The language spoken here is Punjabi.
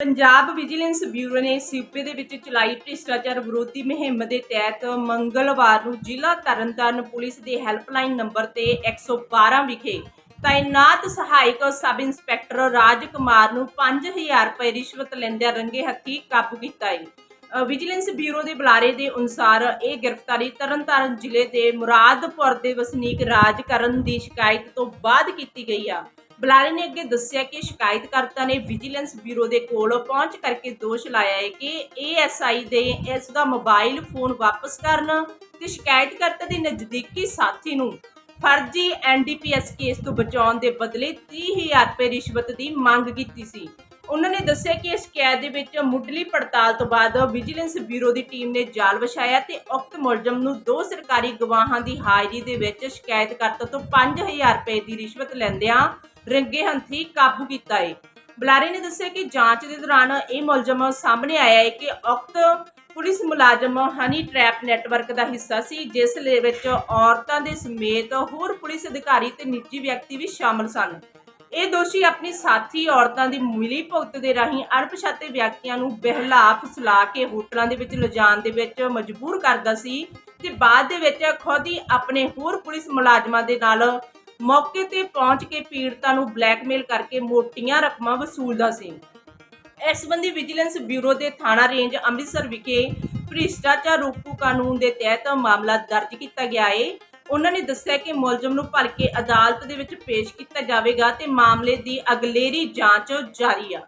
ਪੰਜਾਬ ਵਿਜੀਲੈਂਸ ਬਿਊਰੋ ਨੇ ਸੂਬੇ ਦੇ ਵਿੱਚ ਚਲਾਈ ਭ੍ਰਿਸ਼ਟਾਚਾਰ ਵਿਰੋਧੀ ਮੁਹਿੰਮ ਦੇ ਤਹਿਤ ਮੰਗਲਵਾਰ ਨੂੰ ਜ਼ਿਲ੍ਹਾ ਤਰਨਤਾਰਨ ਪੁਲਿਸ ਦੇ ਹੈਲਪਲਾਈਨ ਨੰਬਰ ਤੇ 112 ਵਿਖੇ ਤਾਇਨਾਤ ਸਹਾਇਕ ਸਬ ਇੰਸਪੈਕਟਰ ਰਾਜ ਕੁਮਾਰ ਨੂੰ 5000 ਰੁਪਏ ਰਿਸ਼ਵਤ ਲੈਂਦਿਆਂ ਰੰਗੇ ਹੱਥੀਂ ਕਾਬੂ ਕੀਤਾ ਹੈ। ਵਿਜੀਲੈਂਸ ਬਿਊਰੋ ਦੇ ਬੁਲਾਰੇ ਦੇ ਅਨੁਸਾਰ ਇਹ ਗ੍ਰਿਫਤਾਰੀ ਤਰਨਤਾਰਨ ਜ਼ਿਲ੍ਹੇ ਦੇ ਮੁਰਾਦਪੁਰ ਦੇ ਵਸਨੀਕ ਰਾਜ ਕਰਨ ਦੀ ਸ਼ਿਕਾਇਤ ਤੋਂ ਬਾਅਦ ਕੀਤੀ ਗਈ ਆ। ਬੁਲਾਰੇ ਨੇ ਅੱਗੇ ਦੱਸਿਆ ਕਿ ਸ਼ਿਕਾਇਤਕਰਤਾ ਨੇ ਵਿਜੀਲੈਂਸ ਬਿਊਰੋ ਦੇ ਕੋਲ ਪਹੁੰਚ ਕਰਕੇ ਦੋਸ਼ ਲਾਇਆ ਹੈ ਕਿ ਏਐਸਆਈ ਦੇ ਇਸ ਦਾ ਮੋਬਾਈਲ ਫੋਨ ਵਾਪਸ ਕਰਨ ਤੇ ਸ਼ਿਕਾਇਤਕਰਤਾ ਦੇ ਨਜ਼ਦੀਕੀ ਸਾਥੀ ਨੂੰ ਫਰਜ਼ੀ ਐਨਡੀਪੀਐਸ ਕੇਸ ਤੋਂ ਬਚਾਉਣ ਦੇ ਬਦਲੇ 30000 ਰੁਪਏ ਰਿਸ਼ਵਤ ਦੀ ਮੰਗ ਕੀਤੀ ਸੀ। ਉਹਨਾਂ ਨੇ ਦੱਸਿਆ ਕਿ ਇਸ ਸ਼ਿਕਾਇਤ ਦੇ ਵਿੱਚ ਮੁੱਢਲੀ ਪੜਤਾਲ ਤੋਂ ਬਾਅਦ ਵਿਜੀਲੈਂਸ ਬਿਊਰੋ ਦੀ ਟੀਮ ਨੇ ਜਾਲ ਵਿਛਾਇਆ ਤੇ ਉਕਤ ਮੁਲਜ਼ਮ ਨੂੰ ਦੋ ਸਰਕਾਰੀ ਗਵਾਹਾਂ ਦੀ ਹਾਜ਼ਰੀ ਦੇ ਵਿੱਚ ਸ਼ਿਕਾਇਤਕਰਤਾ ਤੋਂ 5000 ਰੁਪਏ ਦੀ ਰਿਸ਼ਵਤ ਲੈਂਦਿਆਂ ਰੰਗੇ ਹੰਥੀ ਕਾਬੂ ਕੀਤਾ ਹੈ। ਬੁਲਾਰੇ ਨੇ ਦੱਸਿਆ ਕਿ ਜਾਂਚ ਦੇ ਦੌਰਾਨ ਇਹ ਮੁਲਜ਼ਮ ਸਾਹਮਣੇ ਆਇਆ ਹੈ ਕਿ ਉਕਤ ਪੁਲਿਸ ਮੁਲਾਜ਼ਮ ਹਨੀ ਟ੍ਰੈਪ ਨੈਟਵਰਕ ਦਾ ਹਿੱਸਾ ਸੀ, ਜਿਸ ਦੇ ਵਿੱਚ ਔਰਤਾਂ ਦੇ ਸਮੇਤ ਹੋਰ ਪੁਲਿਸ ਅਧਿਕਾਰੀ ਤੇ ਨਿੱਜੀ ਵਿਅਕਤੀ ਵੀ ਸ਼ਾਮਲ ਸਨ। ਇਹ ਦੋਸ਼ੀ ਆਪਣੀ ਸਾਥੀ ਔਰਤਾਂ ਦੀ ਮਿਲੀ ਭੁਗਤ ਦੇ ਰਾਹੀਂ ਅਣਪਛਾਤੇ ਵਿਅਕਤੀਆਂ ਨੂੰ ਬਹਿਲਾ ਫਸਲਾ ਕੇ ਹੋਟਲਾਂ ਦੇ ਵਿੱਚ ਲਿਜਾਣ ਦੇ ਵਿੱਚ ਮਜਬੂਰ ਕਰਦਾ ਸੀ ਤੇ ਬਾਅਦ ਦੇ ਵਿੱਚ ਖੁਦ ਹੀ ਆਪਣੇ ਹੋਰ ਪੁਲਿਸ ਮੁਲਾਜ਼ਮਾਂ ਦੇ ਨਾਲ ਮੌਕੇ ਤੇ ਪਹੁੰਚ ਕੇ ਪੀੜਤਾਂ ਨੂੰ ਬਲੈਕਮੇਲ ਕਰਕੇ ਮੋਟੀਆਂ ਰਕਮਾਂ ਵਸੂਲਦਾ ਸੀ। ਇਸ ਸੰਬੰਧੀ ਵਿਜੀਲੈਂਸ ਬਿਊਰੋ ਦੇ ਥਾਣਾ ਰੇਂਜ ਅੰਮ੍ਰਿਤਸਰ ਵਿਖੇ ਭ੍ਰਿਸ਼ਟਾਚਾਰ ਰੋਕੂ ਕਾਨੂੰਨ ਦੇ ਤਹਿਤ ਮਾਮਲਾ ਦਰਜ ਕੀਤਾ ਗਿਆ ਹੈ ਉਹਨਾਂ ਨੇ ਦੱਸਿਆ ਕਿ ਮੁਲਜ਼ਮ ਨੂੰ ਭਲਕੇ ਅਦਾਲਤ ਦੇ ਵਿੱਚ ਪੇਸ਼ ਕੀਤਾ ਜਾਵੇਗਾ ਤੇ ਮਾਮਲੇ ਦੀ ਅਗਲੇਰੀ ਜਾਂਚ ਜਾਰੀ ਆ।